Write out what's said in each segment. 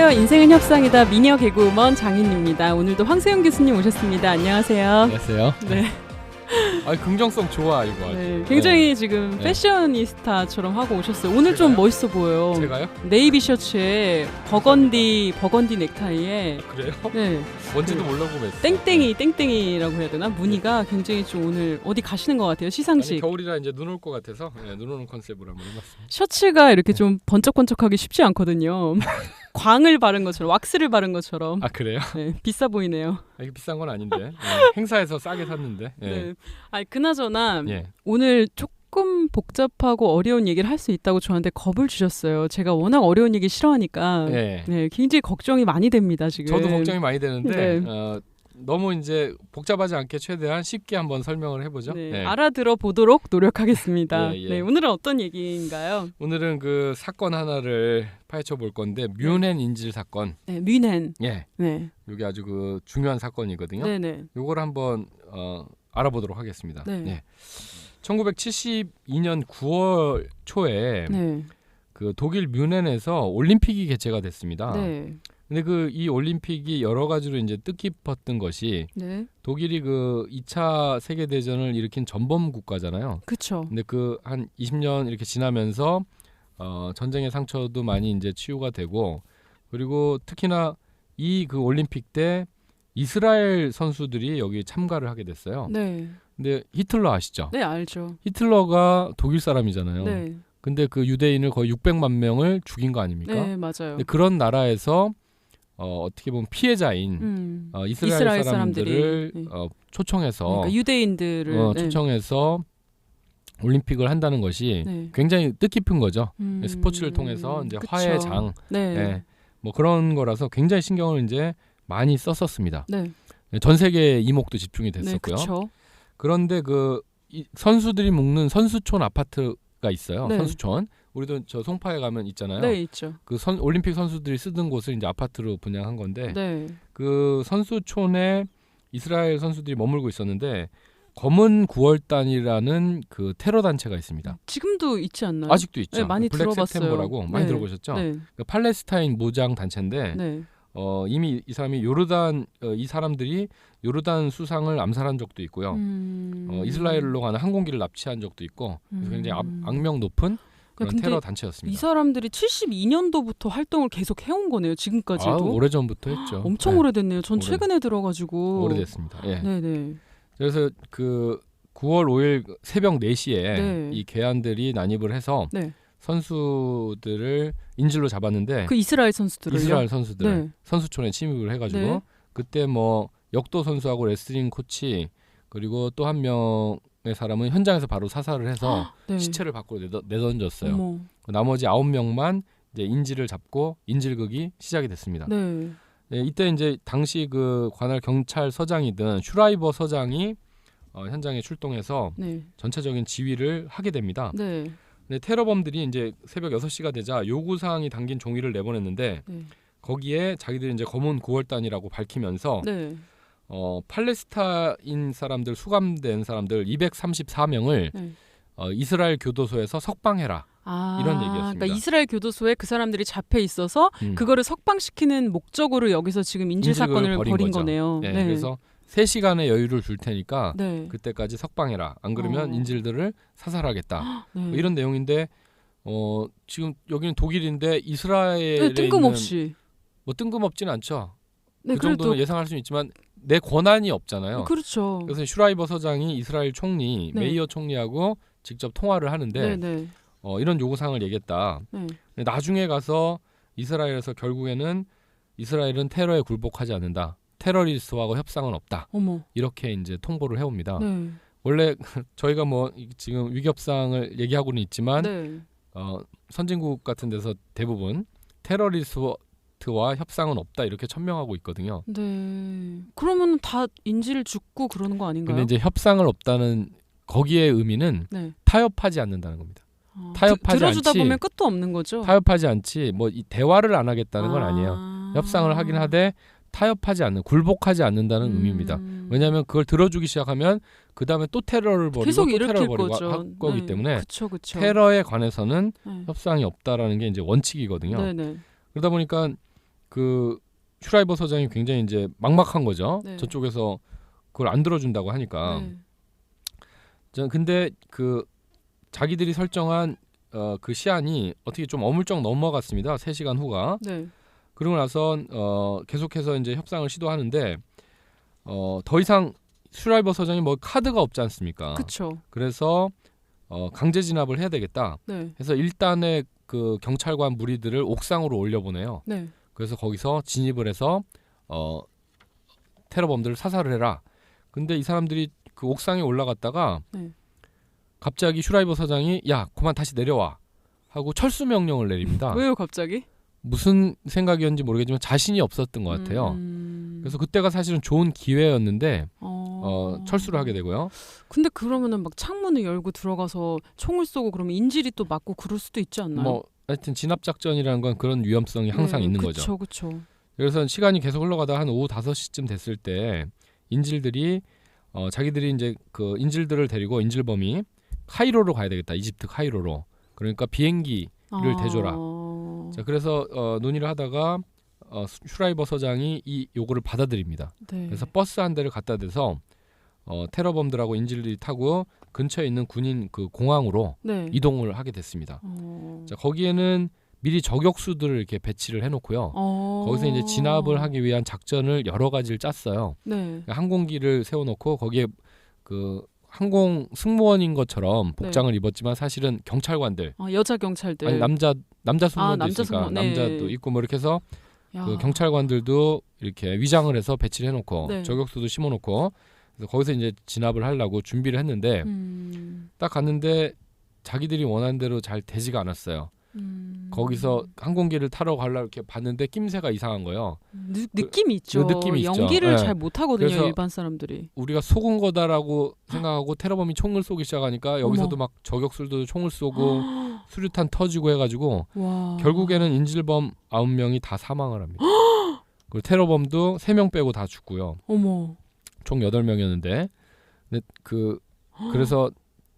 안녕하세요. 인생은 협상이다 미녀 개그우먼 장인입니다. 오늘도 황세영 교수님 오셨습니다. 안녕하세요. 안녕하세요. 네, 아 긍정성 좋아 이거. 아주. 네, 굉장히 지금 네. 패셔니스타처럼 하고 오셨어요. 오늘 좀 제가요? 멋있어 보여요. 제가요? 네이비 셔츠에 버건디 버건디 넥타이에 그래요? 네, 뭔지도 그 몰라고 뵀어. 땡땡이 땡땡이라고 해야 되나 무늬가 굉장히 좀 오늘 어디 가시는 것 같아요 아니, 시상식. 겨울이라 이제 눈 올 것 같아서 네, 눈 오는 컨셉으로 한번 해봤습니다. 셔츠가 네. 이렇게 좀 번쩍번쩍하기 쉽지 않거든요. 광을 바른 것처럼 왁스를 바른 것처럼 아 그래요? 네, 비싸 보이네요. 아, 이게 비싼 건 아닌데 네, 행사에서 싸게 샀는데. 예. 네. 아니 그나저나 예. 오늘 조금 복잡하고 어려운 얘기를 할 수 있다고 저한테 겁을 주셨어요. 제가 워낙 어려운 얘기 싫어하니까 예. 네, 굉장히 걱정이 많이 됩니다 지금. 저도 걱정이 많이 되는데 네. 어, 너무 이제 복잡하지 않게 최대한 쉽게 한번 설명을 해보죠. 네, 예. 알아들어 보도록 노력하겠습니다. 예, 예. 네, 오늘은 어떤 얘기인가요? 오늘은 그 사건 하나를 파헤쳐 볼 건데 뮤넨 인질 사건. 네, 뮌헨. 예. 네, 이게 아주 그 중요한 사건이거든요. 네, 네, 요걸 한번 어, 알아보도록 하겠습니다. 네. 예. 1972년 9월 초에 네, 그 독일 뮌헨에서 올림픽이 개최가 됐습니다. 네, 근데 그 이 올림픽이 여러 가지로 이제 뜻깊었던 것이 네, 독일이 그 2차 세계 대전을 일으킨 전범 국가잖아요. 그쵸. 근데 그 한 20년 이렇게 지나면서 어, 전쟁의 상처도 많이 이제 치유가 되고 그리고 특히나 이 그 올림픽 때 이스라엘 선수들이 여기 참가를 하게 됐어요. 네, 근데 히틀러 아시죠? 네 알죠. 히틀러가 독일 사람이잖아요. 네, 근데 그 유대인을 거의 600만 명을 죽인 거 아닙니까? 네 맞아요. 그런 나라에서 어, 어떻게 보면 피해자인 음. 어, 이스라엘, 이스라엘 사람들을 사람들이, 네. 어, 초청해서 그러니까 유대인들을 어, 네. 초청해서 올림픽을 한다는 것이 네. 굉장히 뜻깊은 거죠. 음. 스포츠를 통해서 이제 그쵸. 화해의 장, 네. 예, 뭐 그런 거라서 굉장히 신경을 이제 많이 썼었습니다. 네. 전 세계 이목도 집중이 네, 됐었고요. 그렇죠. 그런데 그 이, 선수들이 묵는 선수촌 아파트가 있어요. 네. 선수촌. 우리도 저 송파에 가면 있잖아요. 네, 있죠. 그 선, 올림픽 선수들이 쓰던 곳을 이제 아파트로 분양한 건데 네. 그 선수촌에 이스라엘 선수들이 머물고 있었는데 검은 9월단이라는 그 테러 단체가 있습니다. 지금도 있지 않나요? 아직도 있죠. 네, 많이 블랙 들어봤어요. 세템버라고 많이 네. 들어보셨죠? 네. 그 팔레스타인 무장 단체인데 네. 어, 이미 이 사람이 요르단 어, 이 사람들이 요르단 수상을 암살한 적도 있고요. 음. 어, 이스라엘로 가는 항공기를 납치한 적도 있고 그래서 굉장히 음. 악, 명 높은 그런 근데 테러 이 단체였습니다. 사람들이 72년도부터 활동을 계속 해온 거네요. 지금까지도. 아, 오래 전부터 했죠. 엄청 네, 오래됐네요. 전 오래- 최근에 들어가지고. 오래됐습니다. 예. 네, 네. 그래서 그 9월 5일 새벽 4시에 네. 이 개안들이 난입을 해서 네. 선수들을 인질로 잡았는데 그 이스라엘 선수들을요. 이스라엘 선수들 네. 선수촌에 침입을 해가지고 네. 그때 뭐 역도 선수하고 레슬링 코치 그리고 또 한 명의 사람은 현장에서 바로 사살을 해서 네. 시체를 밖으로 내던, 내던졌어요. 어머. 나머지 아홉 명만 이제 인질을 잡고 인질극이 시작이 됐습니다. 네. 네, 이때 이제 당시 그 관할 경찰서장이던 슈라이버 서장이 어, 현장에 출동해서 네. 전체적인 지휘를 하게 됩니다. 네. 근데 테러범들이 이제 새벽 6시가 되자 요구 사항이 담긴 종이를 내보냈는데 네. 거기에 자기들이 이제 검은 9월단이라고 밝히면서 네. 어, 팔레스타인 사람들 수감된 사람들 234명을 네. 어, 이스라엘 교도소에서 석방해라. 아, 이런 얘기였습니다. 그러니까 이스라엘 교도소에 그 사람들이 잡혀 있어서 음. 그거를 석방시키는 목적으로 여기서 지금 인질 사건을 벌인 벌인. 거네요. 네, 그래서 3시간의 여유를 줄 테니까 네. 그때까지 석방해라. 안 그러면 어. 인질들을 사살하겠다. 네. 뭐 이런 내용인데 어, 지금 여기는 독일인데 이스라엘에 네, 뜬금없이. 뭐 뜬금없지는 않죠. 네, 그 정도는 예상할 수는 있지만 내 권한이 없잖아요. 그렇죠. 그래서 슈라이버 서장이 이스라엘 총리 네. 메이어 총리하고 직접 통화를 하는데 네, 네. 어, 이런 요구 사항을 얘기했다. 네. 나중에 가서 이스라엘에서 결국에는 이스라엘은 테러에 굴복하지 않는다. 테러리스트하고 협상은 없다. 어머. 이렇게 이제 통보를 해옵니다. 네. 원래 저희가 뭐 이- 지금 위협상을 얘기하고는 있지만 네. 어, 선진국 같은 데서 대부분 테러리스트 와 협상은 없다 이렇게 천명하고 있거든요. 네. 그러면 다 인질 죽고 그러는 거 아닌가요? 근데 이제 협상을 없다는 거기에 의미는 네. 타협하지 않는다는 겁니다. 아, 타협하지 드, 들어주다 않지. 보면 끝도 없는 거죠. 타협하지 않지 뭐 이 대화를 안 하겠다는 건 아니에요. 아. 협상을 하긴 하되 타협하지 않는 굴복하지 않는다는 의미입니다. 음. 왜냐하면 그걸 들어주기 시작하면 그 다음에 또 테러를 벌이고 계속 또 테러를 벌이고 거죠. 할 거기 네. 때문에 그쵸, 그쵸. 테러에 관해서는 네. 협상이 없다라는 게 이제 원칙이거든요. 네, 네. 그러다 보니까 그 슈라이버 서장이 굉장히 이제 막막한 거죠. 네. 저쪽에서 그걸 안 들어준다고 하니까. 네. 저 근데 그 자기들이 설정한 어, 그 시한이 어떻게 좀 어물쩍 넘어갔습니다. 3시간 후가. 네. 그러고 나서 어, 계속해서 이제 협상을 시도하는데 어, 더 이상 슈라이버 서장이 뭐 카드가 없지 않습니까? 그쵸. 그래서 어, 강제 진압을 해야 되겠다. 네. 그래서 일단의 그 경찰관 무리들을 옥상으로 올려보내요. 네. 그래서 거기서 진입을 해서 어, 테러범들을 사살을 해라. 근데 이 사람들이 그 옥상에 올라갔다가 네. 갑자기 슈라이버 서장이 야 그만 다시 내려와 하고 철수 명령을 내립니다. 왜요, 갑자기? 무슨 생각이었는지 모르겠지만 자신이 없었던 것 같아요. 음... 그래서 그때가 사실은 좋은 기회였는데 어... 어, 철수를 하게 되고요. 근데 그러면은 막 창문을 열고 들어가서 총을 쏘고 그러면 인질이 또 맞고 그럴 수도 있지 않나요? 뭐 하여튼 진압 작전이라는 건 그런 위험성이 항상 네, 있는 그쵸, 거죠. 그쵸. 그래서 시간이 계속 흘러가다 한 오후 5시쯤 됐을 때 인질들이 어, 자기들이 이제 그 인질들을 데리고 인질범이 카이로로 가야 되겠다. 이집트 카이로로. 그러니까 비행기 를 대줘라. 아... 자 그래서 어, 논의를 하다가 어, 슈라이버 서장이 이 요구를 받아들입니다. 네. 그래서 버스 한 대를 갖다 대서 어, 테러범들하고 인질들이 타고 근처에 있는 군인 그 공항으로 네. 이동을 하게 됐습니다. 어... 자 거기에는 미리 저격수들을 이렇게 배치를 해놓고요. 어... 거기서 이제 진압을 하기 위한 작전을 여러 가지를 짰어요. 네. 항공기를 세워놓고 거기에 그 항공 승무원인 것처럼 복장을 입었지만 사실은 경찰관들 아, 여자 경찰들. 아니 남자 남자 승무원도 네. 남자 있으니까 승무원, 네. 남자도 있고 뭐 이렇게 해서 야. 그 경찰관들도 이렇게 위장을 해서 배치를 해놓고 네. 저격수도 심어놓고 그래서 거기서 이제 진압을 하려고 준비를 했는데 음... 딱 갔는데 자기들이 원하는 대로 잘 되지가 않았어요. 음... 거기서 항공기를 타러 가려고 이렇게 봤는데 낌새가 이상한 거예요. 느, 느낌이 있죠. 그 느낌이 있죠. 연기를 네. 잘 못하거든요, 그래서 일반 사람들이. 우리가 속은 거다라고 생각하고 테러범이 총을 쏘기 시작하니까 여기서도 어머. 막 저격술도 총을 쏘고 수류탄 터지고 해가지고 와. 결국에는 인질범 9명이 다 사망을 합니다. 그리고 테러범도 3명 빼고 다 죽고요. 어머. 총 8명이었는데 근데 그 그래서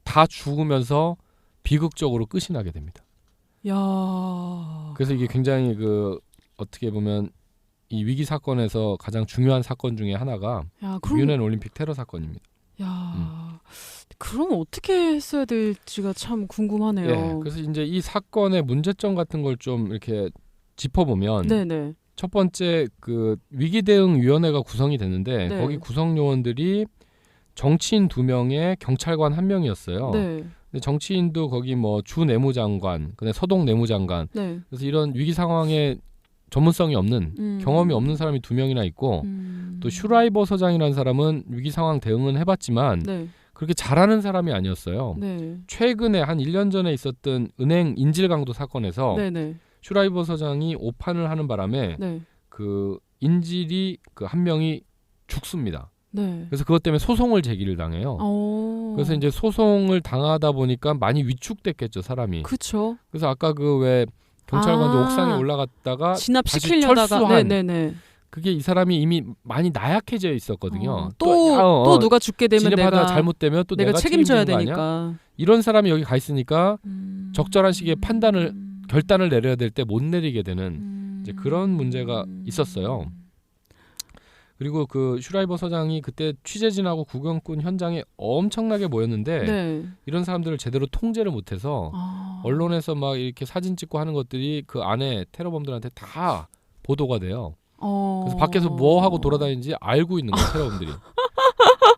다 죽으면서 비극적으로 끝이 나게 됩니다. 야. 그래서 이게 굉장히 그 어떻게 보면 이 위기 사건에서 가장 중요한 사건 중에 하나가 야, 그럼 뮌헨 올림픽 테러 사건입니다. 야. 음. 그럼 어떻게 했어야 될지가 참 궁금하네요. 예. 그래서 이제 이 사건의 문제점 같은 걸 좀 이렇게 짚어보면 네, 네. 첫 번째 그 위기 대응 위원회가 구성이 됐는데 네. 거기 구성 요원들이 정치인 두 명에 경찰관 한 명이었어요. 네. 근데 정치인도 거기 뭐 주 내무장관, 그다음에 서동 내무장관. 네. 그래서 이런 위기 상황에 전문성이 없는 음. 경험이 없는 사람이 두 명이나 있고 음. 또 슈라이버 서장이라는 사람은 위기 상황 대응은 해봤지만 네. 그렇게 잘하는 사람이 아니었어요. 네. 최근에 한 1년 전에 있었던 은행 인질 강도 사건에서 네, 네. 슈라이버 서장이 오판을 하는 바람에 네. 그 인질이 그 한 명이 죽습니다. 네. 그래서 그것 때문에 소송을 제기를 당해요. 어. 그래서 이제 소송을 당하다 보니까 많이 위축됐겠죠 사람이. 그쵸. 그래서 아까 그 왜 경찰관도 아. 옥상에 올라갔다가 진압시키려다가 철수한 네, 네, 네. 그게 이 사람이 이미 많이 나약해져 있었거든요. 어, 또, 야, 어, 또 어, 누가 죽게 되면 내가 잘못되면 또 내가 책임져야 아니야? 되니까. 이런 사람이 여기 가 있으니까 음. 적절한 시기에 판단을 음. 결단을 내려야 될 때 못 내리게 되는 음. 이제 그런 문제가 있었어요. 그리고 그 슈라이버 서장이 그때 취재진하고 구경꾼 현장에 엄청나게 모였는데 네. 이런 사람들을 제대로 통제를 못해서 아. 언론에서 막 이렇게 사진 찍고 하는 것들이 그 안에 테러범들한테 다 보도가 돼요. 어. 그래서 밖에서 뭐 하고 돌아다니는지 알고 있는 거예요, 테러범들이.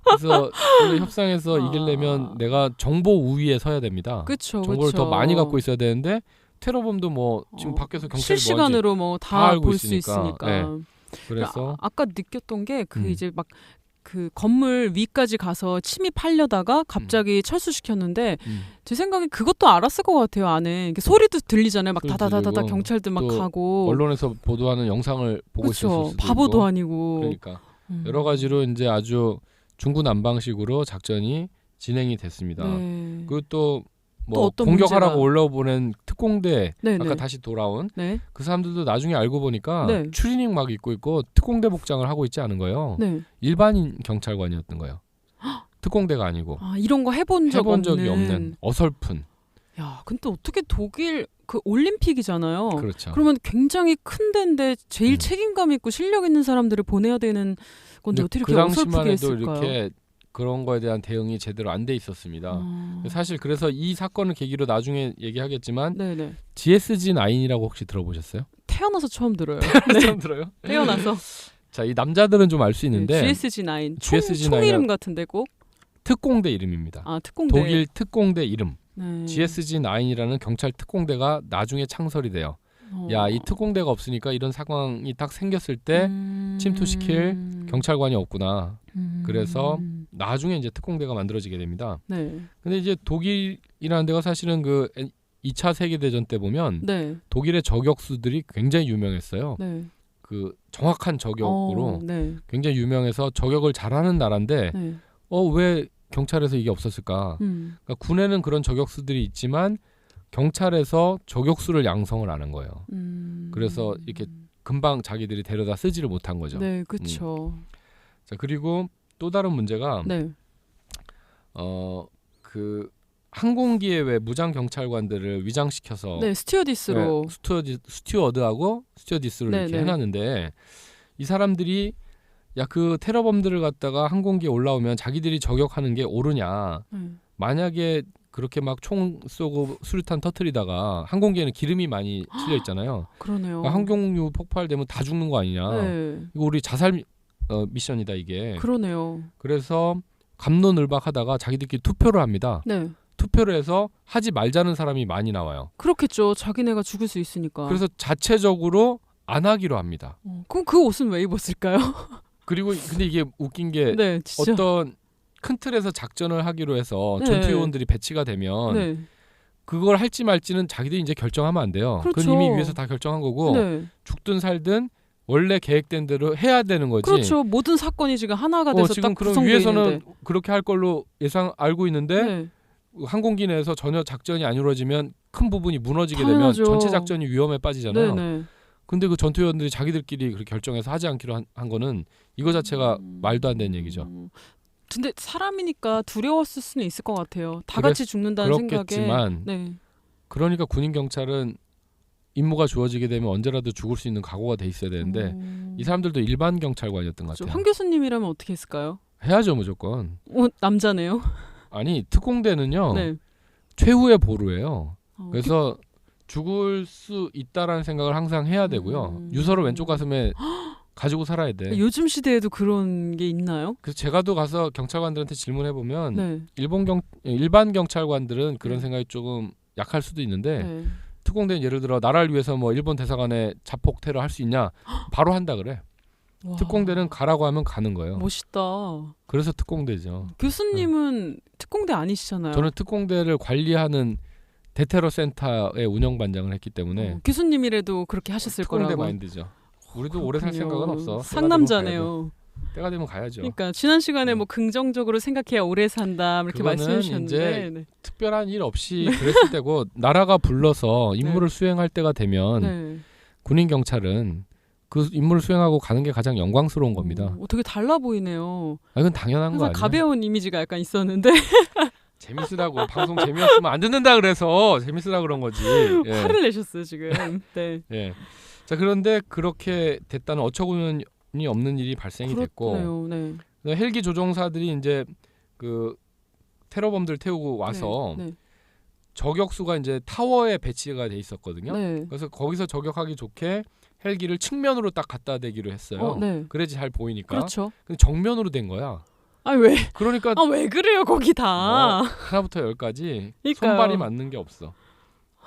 그래서 원래 협상에서 아. 이기려면 내가 정보 우위에 서야 됩니다. 그쵸, 정보를 그쵸. 더 많이 갖고 있어야 되는데 테러범도 뭐 지금 어, 밖에서 경찰이 실시간으로 뭐 다 볼 수 있으니까. 네. 그래서 아, 까 느꼈던 게그 음. 이제 막 그 건물 위까지 가서 침입하려다가 갑자기 철수시켰는데 음. 제 생각에 그것도 알았을 것 같아요 안에 소리도 들리잖아요 막 다다다다다 경찰들 막또 가고 언론에서 보도하는 영상을 보고 있었을 그렇죠 수도 바보도 있고. 아니고 그러니까 음. 여러 가지로 이제 아주 중구난방식으로 작전이 진행이 됐습니다. 네. 그리고 또또 뭐 어떤 공격하라고 올라보낸 특공대 네, 아까 네. 다시 돌아온 네. 그 사람들도 나중에 알고 보니까 네. 추리닝 막 입고 있고 특공대 복장을 하고 있지 않은 거예요. 네. 일반인 경찰관이었던 거예요. 특공대가 아니고 아 이런 거 해본 적 해본 없는 적이 없는 어설픈 야, 근데 어떻게 독일 그 올림픽이잖아요. 그렇죠. 그러면 굉장히 큰 데인데 제일 음. 책임감 있고 실력 있는 사람들을 보내야 되는 건데 어떻게 그 당시만 해도 했을까요? 이렇게 그런 거에 대한 대응이 제대로 안 돼 있었습니다. 아, 사실 그래서 이 사건을 계기로 나중에 얘기하겠지만 네네. GSG9이라고 혹시 들어보셨어요? 태어나서 처음 들어요. 처음 들어요? 태어나서 자, 이 남자들은 좀 알 수 있는데 GSG9 총, GSG9 총 이름 같은데 꼭? 특공대 이름입니다. 아 특공대. 독일 특공대 이름 네. GSG9이라는 경찰 특공대가 나중에 창설이 돼요. 어. 야, 이 특공대가 없으니까 이런 상황이 딱 생겼을 때 음... 침투시킬 경찰관이 없구나. 음... 그래서 나중에 이제 특공대가 만들어지게 됩니다. 네. 근데 이제 독일이라는 데가 사실은 그 2차 세계 대전 때 보면 네. 독일의 저격수들이 굉장히 유명했어요. 네. 그 정확한 저격으로 어, 네. 굉장히 유명해서 저격을 잘하는 나라인데 네. 어왜 경찰에서 이게 없었을까? 음. 그러니까 군에는 그런 저격수들이 있지만 경찰에서 저격수를 양성을 안 한 거예요. 음. 그래서 이렇게 금방 자기들이 데려다 쓰지를 못한 거죠. 네, 그렇죠. 자 그리고 또 다른 문제가 네. 어그 항공기에 왜 무장 경찰관들을 위장시켜서 네, 스튜어디스로. 네, 스튜어디, 스튜어드하고 스튜어디스를 네, 이렇게 네. 해놨는데 이 사람들이 야 그 테러범들을 갖다가 항공기에 올라오면 자기들이 저격하는 게 옳으냐 네. 만약에 그렇게 막 총 쏘고 수류탄 터트리다가 항공기에는 기름이 많이 실려 있잖아요. 그러네요. 그러니까 항공유 폭발되면 다 죽는 거 아니냐. 네. 이거 우리 자살 미- 어, 미션이다 이게. 그러네요. 그래서 감론을박하다가 자기들끼리 투표를 합니다. 네. 투표를 해서 하지 말자는 사람이 많이 나와요. 그렇겠죠. 자기네가 죽을 수 있으니까. 그래서 자체적으로 안 하기로 합니다. 어, 그럼 그 옷은 왜 입었을까요? 그리고 근데 이게 웃긴 게 네. 어떤 큰 틀에서 작전을 하기로 해서 네. 전투 요원들이 배치가 되면 네. 그걸 할지 말지는 자기들이 이제 결정하면 안 돼요. 그건 그렇죠. 이미 위에서 다 결정한 거고 네. 죽든 살든 원래 계획된 대로 해야 되는 거지. 그렇죠. 모든 사건이 지금 하나가 어, 돼서 지금 딱 그럼 위에서는 있는데. 그렇게 할 걸로 예상 알고 있는데 네. 항공기 내에서 전혀 작전이 안 이루어지면 큰 부분이 무너지게 당연하죠. 되면 전체 작전이 위험에 빠지잖아요. 네, 네. 근데 그 전투위원들이 자기들끼리 그렇게 결정해서 하지 않기로 한, 한 거는 이거 자체가 음. 말도 안 되는 얘기죠. 음. 근데 사람이니까 두려웠을 수는 있을 것 같아요. 다 그랬- 같이 죽는다는 생각에. 그렇겠지만 네. 그러니까 군인 경찰은 임무가 주어지게 되면 언제라도 죽을 수 있는 각오가 돼 있어야 되는데 어... 이 사람들도 일반 경찰관이었던 것. 같아요. 황 교수님이라면 어떻게 했을까요? 해야죠 무조건. 어, 남자네요. 아니 특공대는요 네. 최후의 보루예요. 어, 그래서 죽을 수 있다라는 생각을 항상 해야 되고요. 음. 유서를 왼쪽 가슴에 가지고 살아야 돼. 요즘 시대에도 그런 게 있나요? 그래서 제가도 가서 경찰관들한테 질문해 보면 네. 일본 경 일반 경찰관들은 그런 네. 생각이 조금 약할 수도 있는데 네. 특공대는 예를 들어 나라를 위해서 뭐 일본 대사관에 자폭 테러 할 수 있냐 바로 한다 그래. 와, 특공대는 가라고 하면 가는 거예요. 멋있다. 그래서 특공대죠. 교수님은 특공대 아니시잖아요. 저는 특공대를 관리하는 대테러 센터의 운영 반장을 했기 때문에 어, 교수님이라도 그렇게 하셨을 특공대 거라고. 마인드죠. 우리도 오래 살 그렇군요. 생각은 없어. 상남자네요. 때가 되면 가야죠. 그러니까 지난 시간에 음. 뭐 긍정적으로 생각해야 오래 산다 이렇게 그거는 말씀해 주셨는데 네. 특별한 일 없이 그랬을 때고 나라가 불러서 임무를 수행할 때가 되면 네. 군인 경찰은 그 임무를 수행하고 가는 게 가장 영광스러운 겁니다. 어, 되게 달라 보이네요. 아, 이건 당연한 거 항상 아니에요? 가벼운 이미지가 약간 있었는데 재밌으라고 방송 재미없으면 안 듣는다 그래서 재밌으라 그런 거지. 예. 화를 내셨어요 지금. 네. 예. 자 그런데 그렇게 됐다는 어처구니 없는 일이 발생이 됐고 그렇네요. 네. 그다음에 헬기 조종사들이 이제 그 테러범들 태우고 와서 네. 저격수가 이제 타워에 배치가 돼 있었거든요. 네. 그래서 거기서 저격하기 좋게 헬기를 측면으로 딱 갖다 대기로 했어요. 어, 네. 그래야지 잘 보이니까. 그렇죠. 근데 정면으로 된 거야. 아 왜? 그러니까 아 왜 그래요 거기 다? 뭐 하나부터 열까지 그러니까요. 손발이 맞는 게 없어.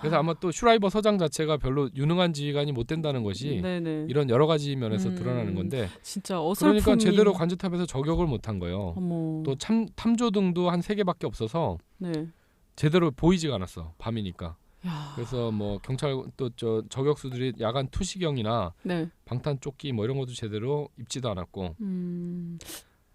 그래서 아마 또 슈라이버 서장 자체가 별로 유능한 지휘관이 못 된다는 것이 네네. 이런 여러 가지 면에서 음. 드러나는 건데 진짜 어설픔이. 그러니까 제대로 관제탑에서 저격을 못 한 거예요. 어머. 또 참, 탐조 등도 한 세 개밖에 없어서 네. 제대로 보이지가 않았어 밤이니까. 야. 그래서 뭐 경찰 또 저 저격수들이 야간 투시경이나 네. 방탄 조끼 뭐 이런 것도 제대로 입지도 않았고 음.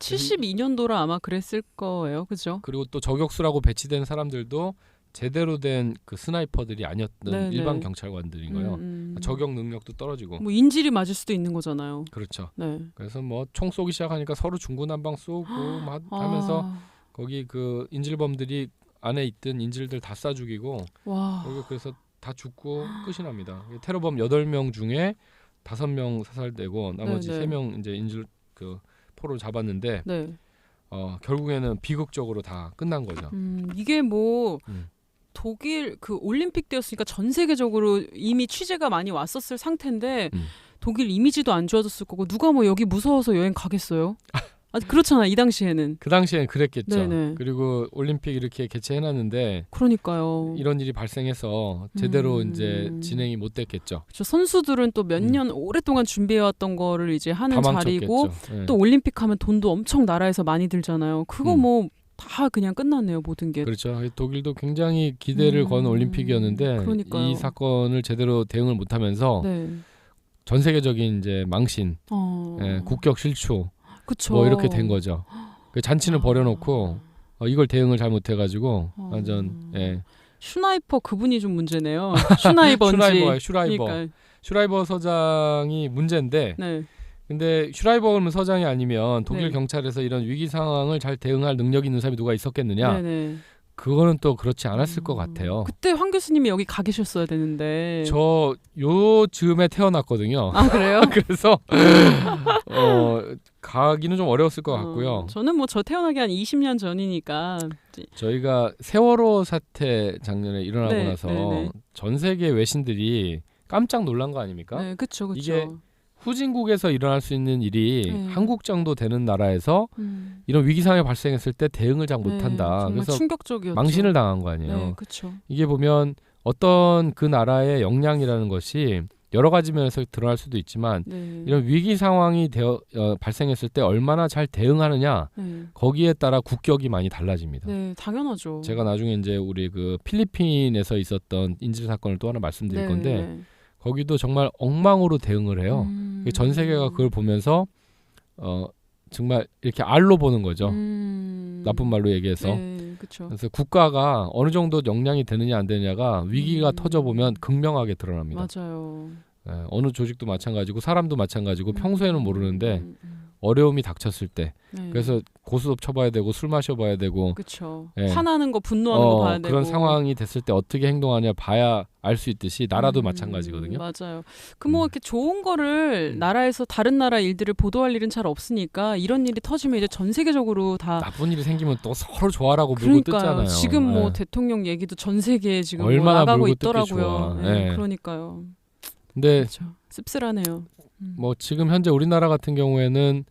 72년도라 아마 그랬을 거예요. 그죠? 그리고 또 저격수라고 배치된 사람들도 제대로 된 그 스나이퍼들이 아니었던 네, 일반 네. 경찰관들인 거예요. 음, 음. 저격 능력도 떨어지고 뭐 인질이 맞을 수도 있는 거잖아요. 그렇죠. 네. 그래서 뭐 총 쏘기 시작하니까 서로 중구난방 쏘고 막 하면서 아, 거기 그 인질범들이 안에 있던 인질들 다 쏴 죽이고 와. 여기 그래서 다 죽고 끝이 납니다. 테러범 8명 중에 5명 사살되고 나머지 네, 네. 3명 이제 인질 그 포로 잡았는데 네. 어, 결국에는 비극적으로 다 끝난 거죠. 음, 이게 뭐 음. 독일 그 올림픽 때였으니까 전 세계적으로 이미 취재가 많이 왔었을 상태인데 음. 독일 이미지도 안 좋아졌을 거고 누가 뭐 여기 무서워서 여행 가겠어요? 아 그렇잖아 이 당시에는. 그 당시엔 그랬겠죠. 네네. 그리고 올림픽 이렇게 개최해놨는데 그러니까요. 이런 일이 발생해서 제대로 음. 이제 진행이 못 됐겠죠. 저 선수들은 또몇 음. 년 오랫동안 준비해왔던 거를 이제 하는 다 자리고. 예. 또 올림픽 하면 돈도 엄청 나라에서 많이 들잖아요. 그거 음. 뭐 다 그냥 끝났네요 모든 게. 그렇죠. 독일도 굉장히 기대를 음. 건 올림픽이었는데 그러니까요. 이 사건을 제대로 대응을 못하면서 네. 전 세계적인 이제 망신, 어. 예, 국격 실추 그쵸. 뭐 이렇게 된 거죠. 그 잔치는 버려놓고 어, 이걸 대응을 잘 못해가지고 어. 완전 예. 슈나이퍼 그분이 좀 문제네요. 슈나이버인지. 슈라이버, 슈라이버, 그러니까, 슈라이버 서장이 문제인데 네. 근데 슈라이버는 서장이 아니면 독일 네. 경찰에서 이런 위기 상황을 잘 대응할 능력이 있는 사람이 누가 있었겠느냐? 네네. 그거는 또 그렇지 않았을 것 음, 같아요. 그때 황 교수님이 여기 가 계셨어야 되는데. 저 요 즈음에 태어났거든요. 아 그래요? 그래서 어 가기는 좀 어려웠을 것 같고요. 어, 저는 뭐 저 태어나기 한 20년 전이니까. 저희가 세월호 사태 작년에 일어나고 네, 나서 네, 네. 전 세계 외신들이 깜짝 놀란 거 아닙니까? 네, 그렇죠, 그렇죠. 후진국에서 일어날 수 있는 일이 네. 한국 정도 되는 나라에서 음. 이런 위기 상황이 발생했을 때 대응을 잘 네, 못한다. 정말 그래서 충격적이었죠. 망신을 당한 거 아니에요. 네, 그렇죠. 이게 보면 어떤 그 나라의 역량이라는 것이 여러 가지 면에서 드러날 수도 있지만 네. 이런 위기 상황이 되어 어, 발생했을 때 얼마나 잘 대응하느냐 네. 거기에 따라 국격이 많이 달라집니다. 네, 당연하죠. 제가 나중에 이제 우리 그 필리핀에서 있었던 인질 사건을 또 하나 말씀드릴 네, 건데 네. 거기도 정말 엉망으로 대응을 해요. 음. 전 세계가 그걸 보면서 어 정말 이렇게 알로 보는 거죠. 음. 나쁜 말로 얘기해서. 네. 그래서 국가가 어느 정도 역량이 되느냐 안 되느냐가 위기가 음. 터져 보면 극명하게 드러납니다. 맞아요. 예, 어느 조직도 마찬가지고 사람도 마찬가지고 음. 평소에는 모르는데 음, 음. 어려움이 닥쳤을 때 네. 그래서 고스톱 쳐봐야 되고 술 마셔봐야 되고 그렇죠. 예. 화나는 거 분노하는 거 어, 봐야 되고 그런 상황이 됐을 때 어떻게 행동하냐 봐야 알 수 있듯이 나라도 음, 마찬가지거든요. 맞아요. 그뭐 음. 이렇게 좋은 거를 음. 나라에서 다른 나라 일들을 보도할 일은 잘 없으니까 이런 일이 터지면 이제 전 세계적으로 다 나쁜 일이 생기면 또 서로 좋아라고 물고. 뜯잖아요. 지금 뭐 예. 대통령 얘기도 전 세계에 지금 뭐 얼마나 나가고 물고 뜯기 있더라고요. 예, 예. 그러니까요. 근데 그렇죠. 씁쓸하네요. 음. 뭐 지금 현재 우리나라 같은 경우에는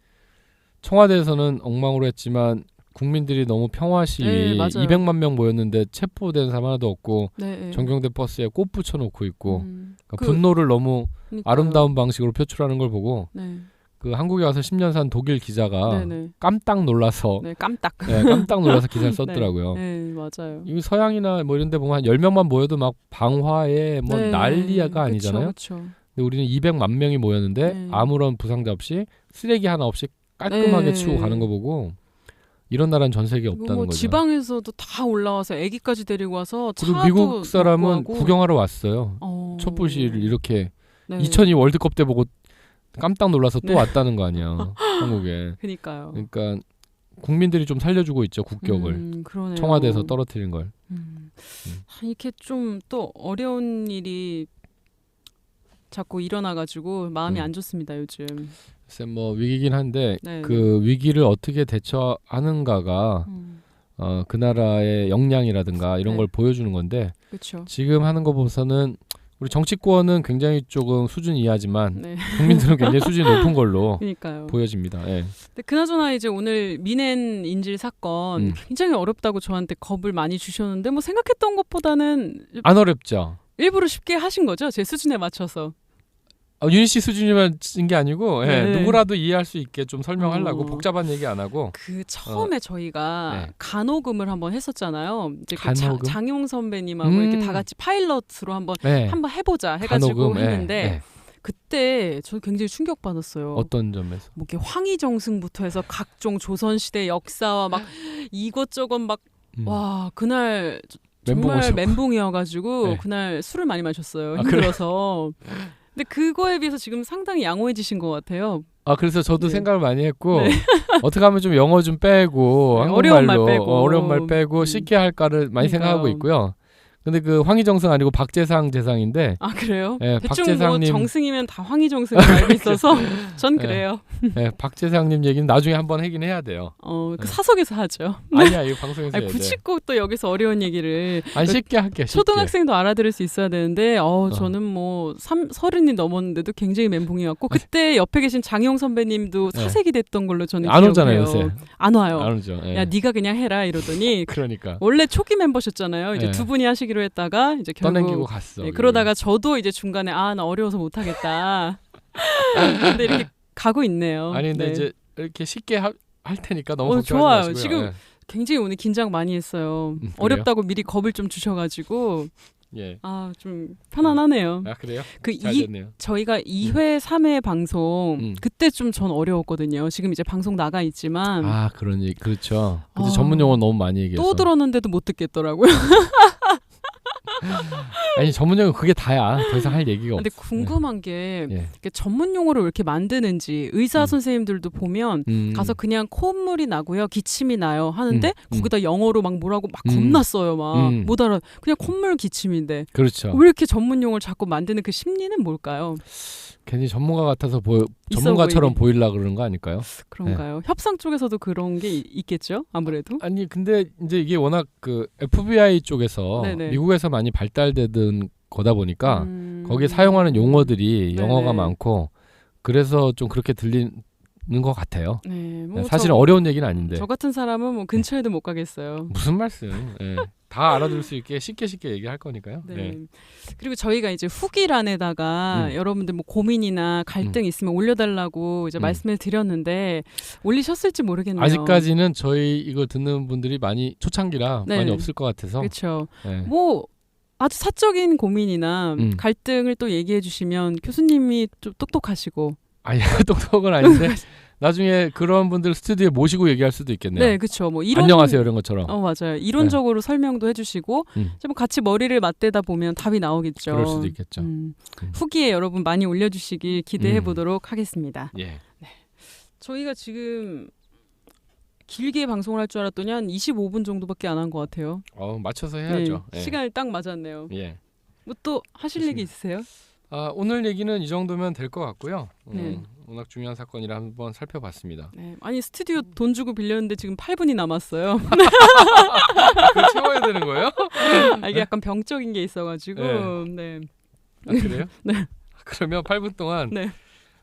청와대에서는 엉망으로 했지만 국민들이 너무 평화시 네, 맞아요. 200만 명 모였는데 체포된 사람 하나도 없고 네, 네. 전경대 버스에 꽃 붙여놓고 있고 음, 그러니까 그- 분노를 너무 그러니까요. 아름다운 방식으로 표출하는 걸 보고 네, 그 한국에 와서 10년 산 독일 기자가 네, 네. 깜딱 놀라서 네, 깜딱. 네, 깜딱 놀라서 기사를 썼더라고요. 네, 맞아요. 이 서양이나 뭐 이런 데 보면 한 10명만 모여도 막 방화에 뭐 네, 난리가 아니잖아요. 그렇죠. 근데 우리는 200만 명이 모였는데 네. 아무런 부상자 없이 쓰레기 하나 없이 깔끔하게 네. 치우고 가는 거 보고 이런 나라는 전 세계에 없다는 뭐 거죠. 지방에서도 다 올라와서 아기까지 데리고 와서 그리고 미국 사람은. 구경하러 왔어요. 어... 촛불 시위를 이렇게 네. 2002 월드컵 때 보고 깜딱 놀라서 또 네. 왔다는 거 아니야. 한국에. 그러니까요. 그러니까 국민들이 좀 살려주고 있죠 국격을 음. 청와대에서 떨어뜨린 걸. 음. 음. 아, 이렇게 좀 또 어려운 일이 자꾸 일어나가지고 마음이 음. 안 좋습니다 요즘. 글쎄 뭐 위기긴 한데 네. 그 위기를 어떻게 대처하는가가 음, 어, 그 나라의 역량이라든가 이런 네. 걸 보여주는 건데 그렇죠. 지금 하는 거 보고서는 우리 정치권은 굉장히 조금 수준 이하지만 네. 국민들은 굉장히 수준이 높은 걸로 그러니까요. 보여집니다. 예. 근데 그나저나 이제 오늘 미넨 인질 사건 음. 굉장히 어렵다고 저한테 겁을 많이 주셨는데 뭐 생각했던 것보다는 안 어렵죠. 일부러 쉽게 하신 거죠? 제 수준에 맞춰서. 어, 유니 씨 수준이면 찐게 아니고 예, 네. 누구라도 이해할 수 있게 좀 설명하려고 어. 복잡한 얘기 안 하고 그 처음에 저희가 네. 간호금을 한번 했었잖아요. 이제 그? 자, 장용 선배님하고 음. 이렇게 다 같이 파일럿으로 한번 네. 한번 해보자 해가지고 간호금, 예, 했는데 예. 그때 저 굉장히 충격 받았어요. 어떤 점에서 뭐 이렇게 황희정승부터 해서 각종 조선 시대 역사와 막 이것저것 막 음. 와 그날 정말. 멘붕이어가지고 네. 그날 술을 많이 마셨어요 아? 힘들어서 근데 그거에 비해서 지금 상당히 양호해지신 것 같아요 아 그래서 저도 네. 생각을 많이 했고 네. 어떻게 하면 좀 영어 좀 빼고 네, 한국말로 어려운 말 빼고. 어, 어려운 말 빼고 음. 쉽게 할까를 많이 그러니까요. 생각하고 있고요. 근데 그 황희정승 아니고 박재상 재상인데 아 그래요? 예, 대충 뭐 박재상님 정승이면 다 황희정승을 알고 있어서 전 네. 그래요. 예, 박재상님 얘기는 나중에 한번 하긴 해야 돼요. 어, 그 네. 사석에서 하죠. 아니야 이거 방송에서 아니, 굳이 돼. 꼭또 여기서 어려운 얘기를 아니 쉽게 할게. 쉽게. 초등학생도 알아들을 수 있어야 되는데 어, 어. 저는 뭐 삼, 서른이 넘었는데도 굉장히 멘붕이었고 그때 옆에 계신 장영 선배님도 네. 사색이 됐던 걸로 저는 안 기억해요. 오잖아요 요새. 안 와요. 안 오죠. 예. 야 네가 그냥 해라 이러더니 그러니까 원래 초기 멤버셨잖아요. 이제 네. 두 분이 하시기 로 했다가 이제 떠넘기고 결국 갔어. 네, 그러다가 저도 이제 중간에 아 나 어려워서 못 하겠다. 근데 이렇게 가고 있네요. 아니 근데 네. 이제 이렇게 쉽게 하, 할 테니까 너무 어, 좋아요. 마시고요. 지금 예. 굉장히 오늘 긴장 많이 했어요. 음? 어렵다고 미리 겁을 좀 주셔가지고 예. 아 좀 편안하네요. 아 그래요? 그잘 이. 저희가 2회, 3회 방송 음. 그때 좀 전 어려웠거든요. 지금 이제 방송 나가 있지만 아 그런 얘기 그렇죠. 근데 어. 전문 용어 너무 많이 얘기해서 또 들었는데도 못 듣겠더라고요. 아니 전문 용어 그게 다야. 더 이상 할 얘기가 근데 없어. 궁금한 게 예. 이렇게 전문 용어를 왜 이렇게 만드는지 의사 음. 선생님들도 보면 음. 가서 그냥 콧물이 나고요, 기침이 나요 하는데 음, 음. 거기다 영어로 막 뭐라고 막 음. 겁나 써요, 막 음. 못 알아. 그냥 콧물 기침인데 그렇죠. 왜 이렇게 전문 용어를 자꾸 만드는 그 심리는 뭘까요? 괜히 전문가 같아서 보 전문가처럼. 보이려 그러는 거 아닐까요? 그런가요? 협상 쪽에서도 그런 게 이- 있겠죠, 아무래도. 아니 근데 이제 이게 워낙 그 FBI 쪽에서 네네. 미국에서 많이 발달되던 거다 보니까 음. 거기에 사용하는 용어들이 네네. 영어가 많고 그래서 좀 그렇게 들 리는 것 같아요. 네, 뭐 사실은 저, 어려운 얘기는 아닌데 저 같은 사람은 뭐 근처에도 못 가겠어요. 무슨 말씀? 예. 다 알아들을 수 있게 쉽게 쉽게 얘기할 거니까요. 네. 네. 그리고 저희가 이제 후기란에다가 음. 여러분들 뭐 고민이나 갈등 있으면 올려달라고 이제 음. 말씀을 드렸는데 올리셨을지 모르겠네요. 아직까지는 저희 이거 듣는 분들이 많이 초창기라 네. 많이 없을 것 같아서 그렇죠. 예. 뭐 아주 사적인 고민이나 음. 갈등을 또 얘기해 주시면 교수님이 좀 똑똑하시고 아니 똑똑은 아닌데 나중에 그런 분들 스튜디오에 모시고 얘기할 수도 있겠네요. 네, 그렇죠. 뭐 이런 안녕하세요 이런 것처럼. 어 맞아요. 이론적으로 설명도 해주시고 음. 좀 같이 머리를 맞대다 보면 답이 나오겠죠. 그럴 수도 있겠죠. 음. 음. 후기에 여러분 많이 올려주시길 기대해 음. 보도록 하겠습니다. 예. 저희가 지금 길게 방송을 할 줄 알았더니 한 25분 정도밖에 안 한 것 같아요. 어, 맞춰서 해야죠. 네, 예. 시간이 딱 맞았네요. 예. 뭐 또 하실 얘기 있으세요? 아, 오늘 얘기는 이 정도면 될 것 같고요. 음, 네. 워낙 중요한 사건이라 한번 살펴봤습니다. 네. 아니 스튜디오 돈 주고 빌렸는데 지금 8분이 남았어요. 그걸 채워야 되는 거예요? 아, 이게 약간 병적인 게 있어가지고 네. 아, 그래요? 네. 그러면 8분 동안 네.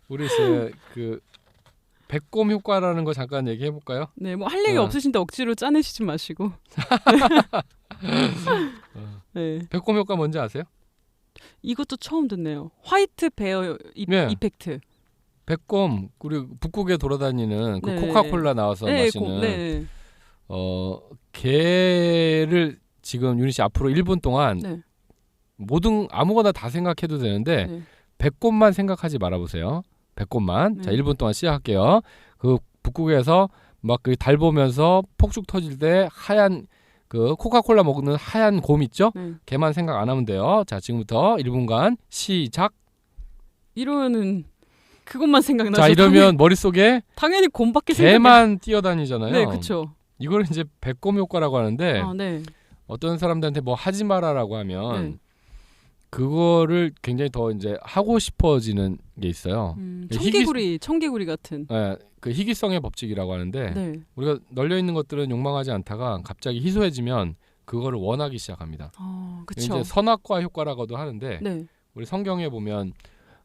우리 이제 그 배꼽 효과라는 거 잠깐 얘기해 볼까요? 네, 뭐 할 얘기 어. 없으신데 억지로 짜내시지 마시고. 어. 네, 배꼽 효과 뭔지 아세요? 이것도 처음 듣네요. 화이트 베어 이, 네. 이펙트. 배꼽 우리 북극에 돌아다니는 그 네. 코카콜라 나와서 네, 마시는 고- 네, 어 개를 지금 유닛이 앞으로 1분 동안 네, 모든 아무거나 다 생각해도 되는데 네. 배꼽만 생각하지 말아 보세요. 배꼽만. 자, 네. 1분 동안 시작할게요. 그 북극에서 막 그 달 보면서 폭죽 터질 때 하얀 그 코카콜라 먹는 하얀 곰 있죠? 네. 걔만 생각 안 하면 돼요. 자, 지금부터 1분간 시작. 이러면은 그것만 생각나죠. 자, 이러면 머릿속에 당연히, 당연히 곰밖에. 개만 뛰어다니잖아요. 네, 그렇죠. 이걸 이제 배꼽 효과라고 하는데 아, 네. 어떤 사람들한테 뭐 하지 마라라고 하면 네. 그거를 굉장히 더 이제 하고 싶어지는 게 있어요. 음, 희귀- 청개구리, 청개구리 같은. 예, 그 희귀성의 법칙이라고 하는데 네. 우리가 널려 있는 것들은 욕망하지 않다가 갑자기 희소해지면 그거를 원하기 시작합니다. 어, 이제 그렇죠. 선악과 효과라고도 하는데 네, 우리 성경에 보면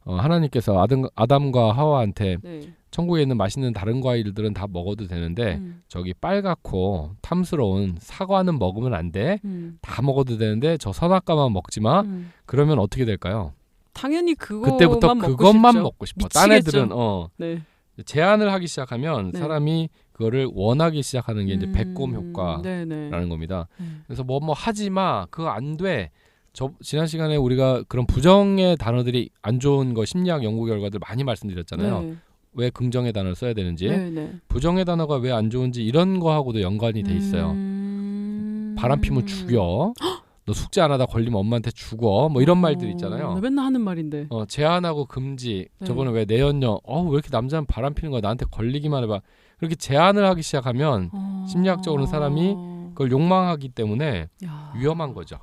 어, 하나님께서 아담, 아담과 하와한테 네. 천국에 있는 맛있는 다른 과일들은 다 먹어도 되는데 음, 저기 빨갛고 탐스러운 사과는 먹으면 안 돼. 음, 다 먹어도 되는데 저 선악과만 먹지 마. 음. 그러면 어떻게 될까요? 당연히 그거만 그때부터 먹고 그것만 싶죠. 먹고 싶어. 미치겠죠. 딴 애들은 어 네. 제한을 하기 시작하면 네. 사람이 그거를 원하기 시작하는 게 이제 배꼽 음, 효과라는 네네. 겁니다. 음. 그래서 뭐뭐 하지 마. 그거 안 돼. 저 지난 시간에 우리가 그런 부정의 단어들이 안 좋은 거 심리학 연구 결과들 많이 말씀드렸잖아요. 네. 왜 긍정의 단어를 써야 되는지, 네, 네. 부정의 단어가 왜 안 좋은지 이런 거하고도 연관이 돼 있어요. 음... 바람 피면 죽여. 너 너 숙제 안 하다 걸리면 엄마한테 죽어. 뭐 이런 말들 어, 있잖아요. 나 맨날 하는 말인데. 어, 제한하고 금지. 네. 저번에 왜 내연녀? 어, 왜 이렇게 남자는 바람 피는 거야? 나한테 걸리기만 해 봐. 그렇게 제한을 하기 시작하면 어... 심리학적으로는 사람이 그걸 욕망하기 때문에 야. 위험한 거죠.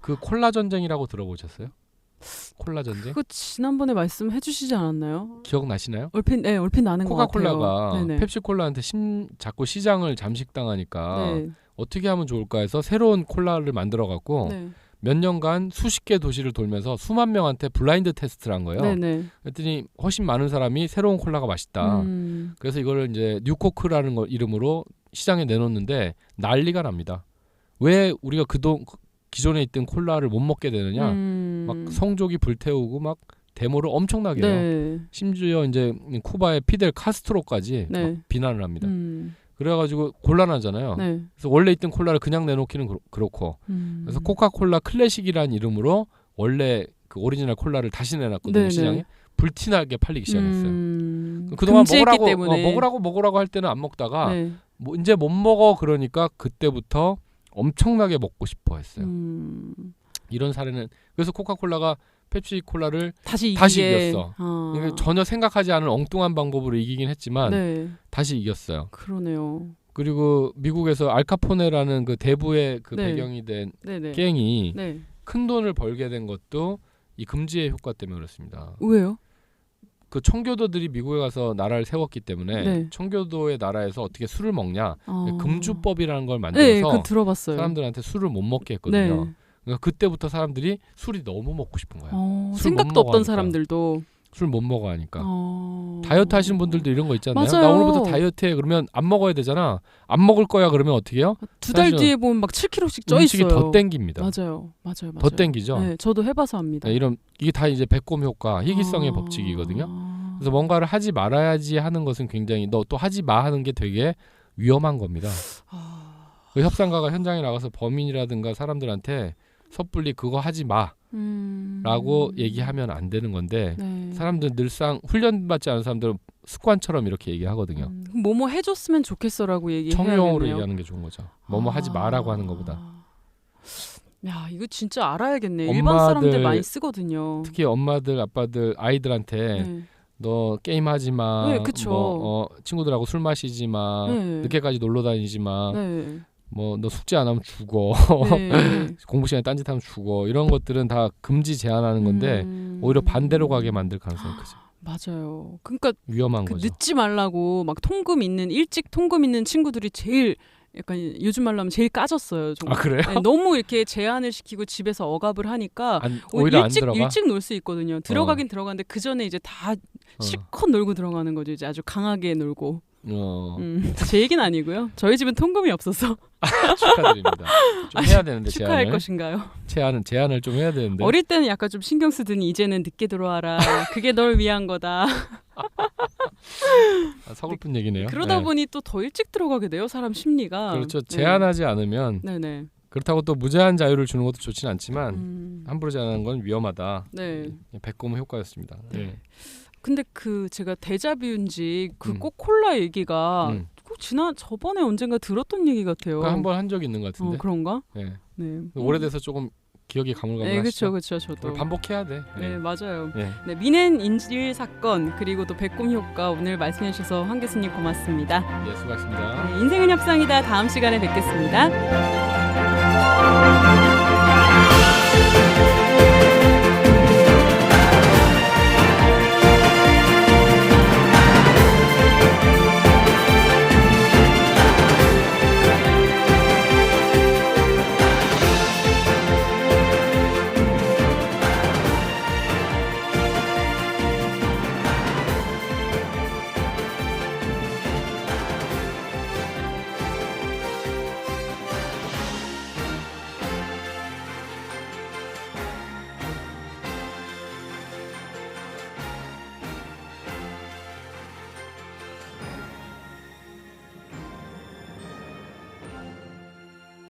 그 콜라 전쟁이라고 들어보셨어요? 콜라 전쟁? 그거 지난번에 말씀해 주시지 않았나요? 기억나시나요? 얼핏 네, 얼핏 나는 것 같아요. 코카콜라가 네네. 펩시콜라한테 심, 자꾸 시장을 잠식당하니까 네. 어떻게 하면 좋을까 해서 새로운 콜라를 만들어 갖고 네. 몇 년간 수십 개 도시를 돌면서 수만 명한테 블라인드 테스트를 한 거예요. 네네. 그랬더니 훨씬 많은 사람이 새로운 콜라가 맛있다. 음. 그래서 이거를 이제 뉴코크라는 거 이름으로 시장에 내놓는데 난리가 납니다. 왜 우리가 그동 기존에 있던 콜라를 못 먹게 되느냐? 음. 막 성족이 불태우고 막 데모를 엄청나게 해요. 네. 심지어 이제 쿠바의 피델 카스트로까지 네. 막 비난을 합니다. 음. 그래가지고 곤란하잖아요. 네. 그래서 원래 있던 콜라를 그냥 내놓기는 그렇- 그렇 고 음. 그래서 코카콜라 클래식이라는 이름으로 원래 그 오리지널 콜라를 다시 내놨거든요 네네. 시장에 불티나게 팔리기 시작했어요. 음. 그동안 금지했기 먹으라고. 어, 먹으라고 먹으라고 할 때는 안 먹다가 네. 뭐 이제 못 먹어 그러니까 그때부터 엄청나게 먹고 싶어 했어요. 음. 이런 사례는 그래서 코카콜라가 펩시 콜라를 다시. 다시 이겼어. 아. 전혀 생각하지 않은 엉뚱한 방법으로 이기긴 했지만 네. 다시 이겼어요. 그러네요. 그리고 미국에서 알카포네라는 그 대부의 그 네. 배경이 된 네네. 갱이 네. 큰 돈을 벌게 된 것도 이 금지의 효과 때문에 그렇습니다. 왜요? 그 청교도들이 미국에 가서 나라를 세웠기 때문에 네. 청교도의 나라에서 어떻게 술을 먹냐 아. 금주법이라는 걸 네, 만들어서 그 들어봤어요. 사람들한테 술을 못 먹게 네. 했거든요. 그러니까 그때부터 사람들이 술이 너무 먹고 싶은 거야. 어, 생각도 없던. 사람들도 술 못 먹어 하니까. 어... 다이어트 하시는 분들도 이런 거 있잖아요. 맞아요. 나 오늘부터 다이어트 해 그러면 안 먹어야 되잖아. 안 먹을 거야 그러면 어떻게 해요? 두 달 뒤에 보면 막 7kg씩 쪄 음식이 있어요. 더 땡깁니다. 맞아요, 맞아요, 맞아요. 더 땡기죠. 네, 저도 해 봐서 합니다. 네, 이런 이게 다 이제 배꼽 효과, 희귀성의 아. 법칙이거든요. 그래서 뭔가를 하지 말아야지 하는 것은 굉장히 너 또 하지 마 하는 게 되게 위험한 겁니다. 아... 그 협상가가 현장에 나가서 범인이라든가 사람들한테 섣불리 그거 하지 마 라고 음... 얘기하면 안 되는 건데 네. 사람들 늘상 훈련받지 않은 사람들은 습관처럼 이렇게 얘기하거든요. 음, 뭐뭐 해줬으면 좋겠어라고 얘기해야겠네요. 청용으로 얘기하는 게 좋은 거죠. 뭐뭐 하지 아. 마라고 하는 것보다. 야 이거 진짜 알아야겠네. 일반 엄마들- 사람들 많이 쓰거든요. 특히 엄마들, 아빠들, 아이들한테 네. 너 게임 하지 마. 네, 그쵸. 뭐, 어, 친구들하고 술 마시지 마. 네. 늦게까지 놀러 다니지 마. 네. 뭐너 숙제 안 하면 죽어. 네. 공부 시간에 딴짓하면 죽어. 이런 것들은 다 금지 제한하는 건데 음. 오히려 반대로 가게 만들 가능성이 크죠. 맞아요. 그러니까 위험한 그 거죠. 늦지 말라고 막 통금 있는 일찍 통금 있는 친구들이 제일 약간 요즘 말로 하면 제일 까졌어요. 아 정말. 그래요? 네, 너무 이렇게 제한을 시키고 집에서 억압을 하니까 안, 오- 오히려 안 일찍. 일찍 놀 수 있거든요. 들어가긴 들어가는데 그 전에 이제 다 어. 실컷 놀고 들어가는 거죠. 이제 아주 강하게 놀고. 어, 음, 제 얘기는 아니고요. 저희 집은 통금이 없어서 축하드립니다. 좀 해야 되는데 축하할 것인가요? 제한은 제한을 좀 해야 되는데. 어릴 때는 약간 좀 신경 쓰더니 이제는 늦게 들어와라. 그게 널 위한 거다. 아, 서글픈 얘기네요. 그러다 네. 보니 또 더 일찍 들어가게 돼요. 사람 심리가. 그렇죠. 네. 제한하지 않으면 네네. 그렇다고 또 무제한 자유를 주는 것도 좋진 않지만 음, 함부로 제한하는 건 위험하다. 네. 배꼽의 효과였습니다. 네. 근데 그 제가 데자뷰인지 그 음. 꼭 콜라 얘기가 음. 꼭 지난 저번에 언젠가 들었던 얘기 같아요. 한번 한적 있는 것 같은데. 어, 그런가? 네. 네. 오래돼서 조금 기억이 가물가물하시죠. 네, 그렇죠, 그렇죠. 저도. 반복해야 돼. 네, 맞아요. 네. 네, 미넨 인질 사건 그리고 또 배꼽 효과 오늘 말씀해 주셔서 황 교수님 고맙습니다. 네, 수고하셨습니다. 네, 인생은 협상이다. 다음 시간에 뵙겠습니다.